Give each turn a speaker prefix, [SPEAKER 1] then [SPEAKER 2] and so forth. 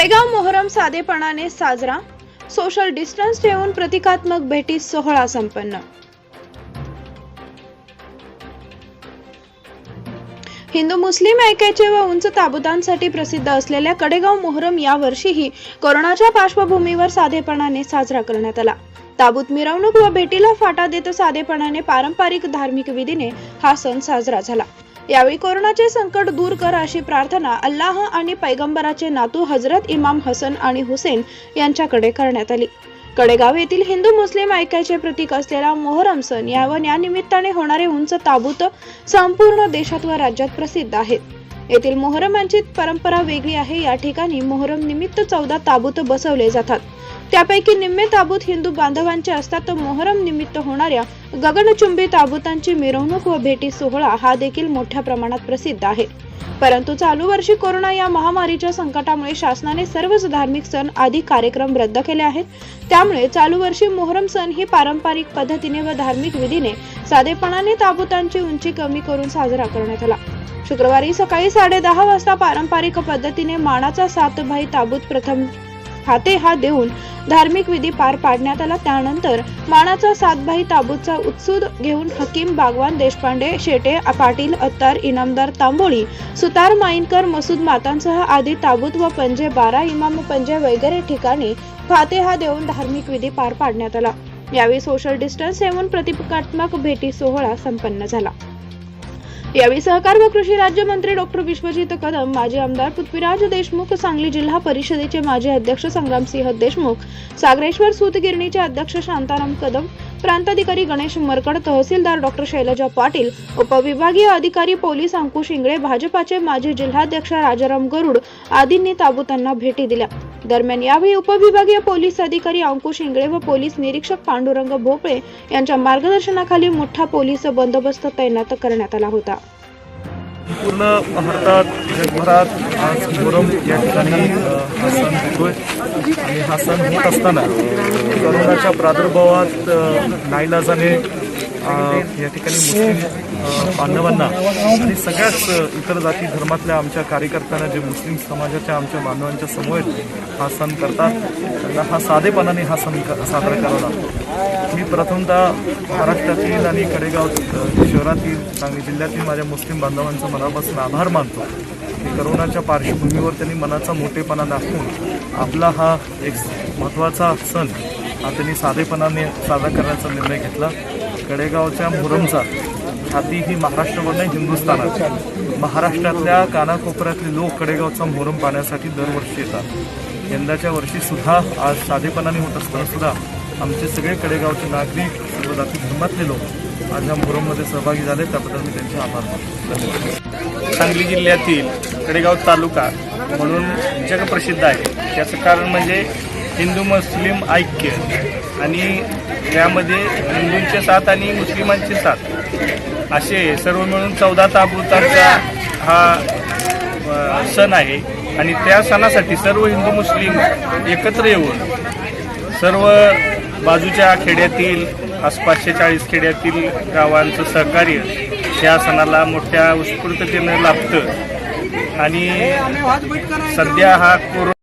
[SPEAKER 1] कडेगाव मोहरम साधेपणाने साजरा social distance ठेवून प्रतिकात्मक भेटी सोहळा संपन्न. हिंदू मुस्लिम ऐक्याचे व उंच ताबुतांसाठी प्रसिद्ध असलेल्या कडेगाव मोहरम यावर्षीही कोरोनाच्या पार्श्वभूमीवर साधेपणाने साजरा करण्यात आला. ताबूत मिरवणूक व भेटीला फाटा देत साधेपणाने पारंपरिक धार्मिक विधीने हा सण साजरा झाला. यावेळी कोरोनाचे संकट दूर कर अशी प्रार्थना अल्लाह आणि पैगंबराचे नातू हजरत इमाम हसन आणि हुसेन यांच्याकडे करण्यात आली. कडेगाव येथील हिंदू मुस्लिम ऐक्याचे प्रतीक असलेला मोहरम सण या व या निमित्ताने होणारे उंच ताबूत संपूर्ण देशात व राज्यात प्रसिद्ध आहेत. येथील मोहरमांची परंपरा वेगळी आहे. या ठिकाणी मोहरम निमित्त चौदा ताबूत बसवले जातात. त्यापैकी निम्मे ताबूत हिंदू बांधवांचे असतात तर मोहरम निमित्त होणाऱ्या गगनचुंबी ताबूतांची मिरवणूक व भेटी सोहळा हा देखील मोठ्या प्रमाणात प्रसिद्ध आहे. परंतु चालू वर्षी कोरोना या महामारीच्या संकटामुळे शासनाने सर्वच धार्मिक सण आदी कार्यक्रम रद्द केले आहेत. त्यामुळे चालू वर्षी मोहरम सण ही पारंपरिक पद्धतीने व धार्मिक विधीने साधेपणाने ताबूतांची उंची कमी करून साजरा करण्यात आला. शुक्रवारी सकाळी साडेदहा वाजता पारंपरिक पद्धतीने मानाचा सात भाई ताबूत प्रथम खाते हा देऊन धार्मिक विधी पार पाडण्यात आला. त्यानंतर मानाचा सातभाई ताबूतचा उत्सुद घेऊन हकीम बागवान देशपांडे शेटे पाटील अत्तार इनामदार तांबोळी सुतार माईनकर मसूद मातांसह आदी ताबूत व पंजे बारा इमाम पंजे वगैरे ठिकाणी फातेहा देऊन धार्मिक विधी पार पाडण्यात आला. यावेळी सोशल डिस्टन्स ठेवून प्रतिकात्मक भेटी सोहळा संपन्न झाला. यावेळी सहकार व कृषी राज्यमंत्री डॉक्टर विश्वजित कदम माजी आमदार पृथ्वीराज देशमुख सांगली जिल्हा परिषदेचे माजी अध्यक्ष संग्रामसिंह देशमुख सागरेश्वर सूतगिरणीचे अध्यक्ष शांताराम कदम प्रांताधिकारी गणेश मरकड तहसीलदार डॉक्टर शैलजा पाटील उपविभागीय अधिकारी पोलीस अंकुश इंगळे भाजपाचे माजी जिल्हाध्यक्ष राजाराम गरुड आदींनी ताबूतांना भेटी दिल्या. दरम्यान यावेळी उपविभागीय पोलीस अधिकारी अंकुश इंगळे व पोलीस निरीक्षक पांडुरंग भोपळे यांच्या मार्गदर्शनाखाली मोठा पोलीस बंदोबस्त तैनात करण्यात आला होता.
[SPEAKER 2] पूर्ण भारतात जगभरात आज मोहरम या ठिकाणी हा सण होतोय. आणि हा सण होत असताना कोरोनाच्या प्रादुर्भावात नाईलाजाने या ठिकाणी मुस्लिम बांधवांना आणि सगळ्याच इतर जाती धर्मातल्या आमच्या कार्यकर्त्यांना जे मुस्लिम समाजाच्या आमच्या बांधवांच्या समोर हा सण करतात त्यांना हा साधेपणाने हा सण साजरा करावा लागतो. मी प्रथमतः महाराष्ट्रातील आणि कडेगाव शहरातील सांगली जिल्ह्यातील माझ्या मुस्लिम बांधवांचा मनापासून आभार मानतो. की करोनाच्या पार्श्वभूमीवर त्यांनी मनाचा मोठेपणा दाखवून आपला हा एक महत्त्वाचा सण हा त्यांनी साधेपणाने साजरा करण्याचा निर्णय घेतला. कडेगावच्या मुरमचा हाती ही महाराष्ट्रावरनं नाही हिंदुस्थानात. महाराष्ट्रातल्या कानाकोपऱ्यातले लोक कडेगावचा मोहरम पाहण्यासाठी दरवर्षी येतात. यंदाच्या वर्षीसुद्धा आज साधेपणाने होत असतानासुद्धा आमचे सगळे कडेगावचे नागरिक सर्व जाती धर्मातले लोक आज या मोहरममध्ये सहभागी झाले. त्याबद्दल मी त्यांचे आभार मानतो.
[SPEAKER 3] सांगली जिल्ह्यातील कडेगाव तालुका म्हणून जगप्रसिद्ध आहे. त्याचं कारण म्हणजे हिंदू मुस्लिम ऐक्य. आणि यामध्ये हिंदूंचे साथ आणि मुस्लिमांचे साथ. असे सर्व मिळून चौदा ताबुतांचा हा सण आहे. आणि त्या सणासाठी सर्व हिंदू मुस्लिम एकत्र येऊन सर्व बाजूच्या खेड्यातील आसपासच्या चाळीस खेड्यातील गावांचं सहकार्य या सणाला मोठ्या उत्स्फूर्ततेनं लाभतं. आणि सध्या हा कोरोना